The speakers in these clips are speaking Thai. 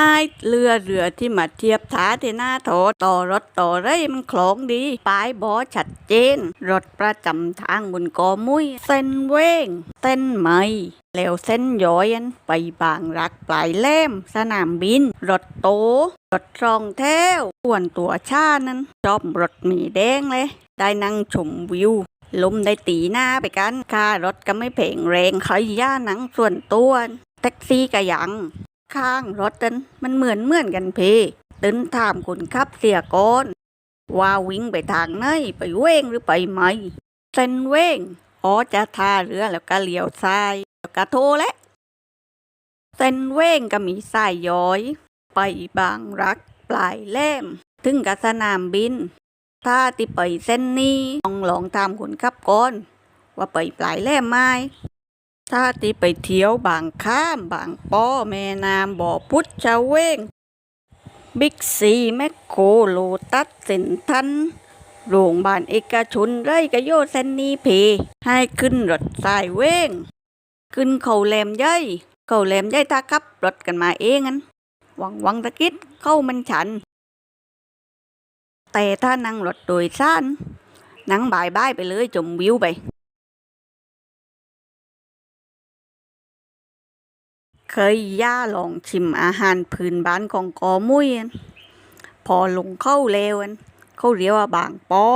ไอ้เรือเรือที่มาเทียบท่าที่หน้าโถต่อรถต่อไรมันคลองดีป้ายบอชัดเจน รถประจำทางบนกอมุ้ยเส้นเว้งเส้นไหมแล้วเส้นย้อยอันไปบางรักปลายแหลมสนามบิน รถโต รถรองแท้วส่วนตัวชานั้นชอบรถหมีแดงเลย ได้นั่งชมวิวลมได้ตีหน้าไปกันค่ารถก็ไม่เพงแรงขย่าหนังส่วนตัวแท็กซี่ก็ยัง ข้างรถนั้นมันเหมือนเหมือนกันเพตึนถามคนขับเสียก่อนว่าวิ่งไปทางไหนไปเว้งหรือไปไหมเส้นเว้งอ๋อจะท่าเรือแล้วก็เลี้ยวซ้ายแล้วก็โทรและเส้นเว้งก็มีสายย้อย ไปบางรักปลายแหลมถึงกับสนามบิน ถ้าที่ไปเส้นนี้ลองลองตามคนขับก่อน ว่าไปปลายแหลมไหมาที่ไปเที่ยวบางข้ามบางป้อแม่น้ำบ่อพุทธชาเวงบิ๊กซีแมคโครโลตัสเซ็นทันโรงพยาบาลเอกชนไร่กะโยเซนนีเพ ให้ขึ้นรถสายเว้ง ขึ้นเขาแหลมย่อยเขาแหลมย่อยถ้าขับรถกันมาเองงั้นหวังหวังตะกิดเข้ามันฉัน แต่ถ้านั่งรถโดยสารนั่งบายบายไปเลยจมวิวไป เคยย่าลองชิมอาหารพื้นบ้านของกอมุยอันพอลงเข้าเลวอันเขาเรียกว่าบางปอ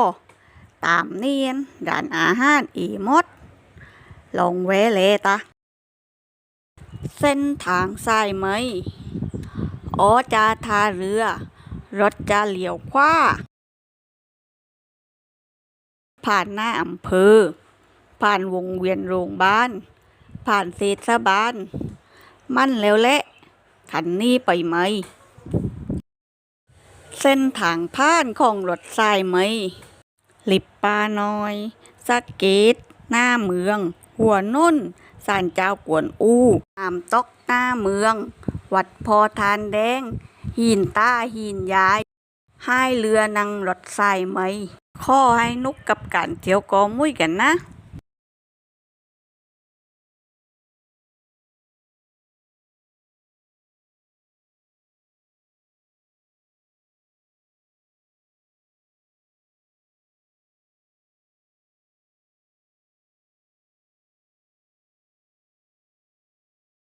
ตามเนียนร้านอาหารอีมด ลองแวะเลตะ เส้นทางสายไหมอ๋อจาท่าเรือ รถจะเหลียวขวาผ่านหน้าอำเภอ ผ่านวงเวียนโรงพยาบาลผ่านเทศบาล มั่นแล้วแหละขันนี้ไปไหม เส้นทางผ่านของรถสายไหมลิบปาน้อยสะเกต หน้าเมือง หัวนุ่นสานเจ้ากวนอูอามตอกหน้าเมือง วัดพอทานแดง หินต้าหินยาย ให้เรือนั่งรถสายไหม ข้อให้นุกกับการเที่ยวกอมุ้ยกันนะ